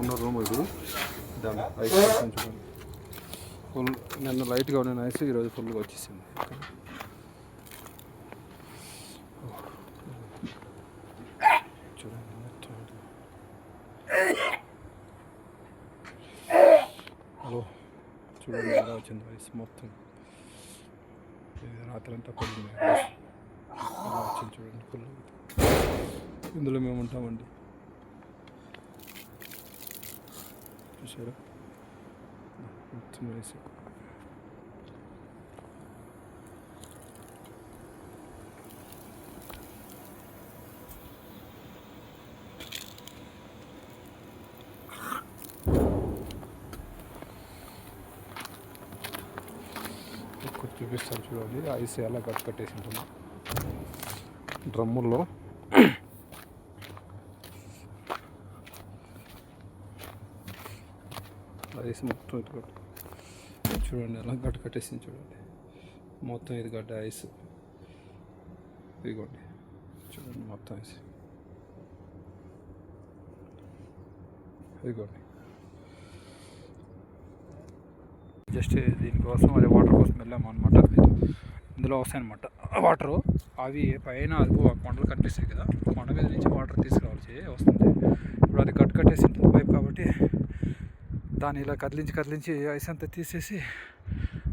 ఉన్న రూమ్ ఇది. దాని లైట్ చూడండి ఫుల్ నిన్న లైట్గా ఉన్న ఐస్ ఈరోజు ఫుల్గా వచ్చేసింది. చూడండి హలో. చూడండి ఎలా వచ్చింది ఐస్ మొత్తం. రాత్రంతా పడింది వచ్చింది చూడండి ఫుల్ ఇందులో మేము ఉంటామండి. చూసారా మొత్తం ఐస్ ఇక్కడ చూపిస్తాను చూడండి ఐస్ ఎలా కట్ కట్టేసి ఉంటుంది డ్రమ్ముల్లో ఐస్ మొత్తం ఇది చూడండి అలా గడ్డ కట్టేసింది చూడండి. మొత్తం ఇది గడ్డ ఐస్. ఇదిగోండి. చూడండి మొత్తం ఐస్. ఇదిగోండి. జస్ట్ దీనికోసం అదే వాటర్ కోసం వెళ్ళాము అనమాట ఇందులో వస్తాయన్నమాట వాటరు అవి పైన అదిగో కొండలు కనిపిస్తాయి కదా. కొండ మీద నుంచి వాటర్ తీసుకురావాల్సి వస్తుంది. ఇప్పుడు అది కట్ కట్టేసి ఉంటుంది దాన్ని ఇలా కదిలించి కదిలించి ఐస్ అంతా తీసేసి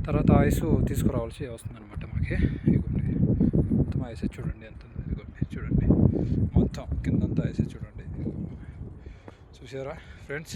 తర్వాత ఐస్ తీసుకురావాల్సి వస్తుంది అనమాట మాకి. ఇదిగోండి మొత్తం ఐస్ చూడండి ఎంత ఇదిగోండి చూడండి. మొత్తం కిందంతా ఐస్ చూడండి. చూసారా ఫ్రెండ్స్?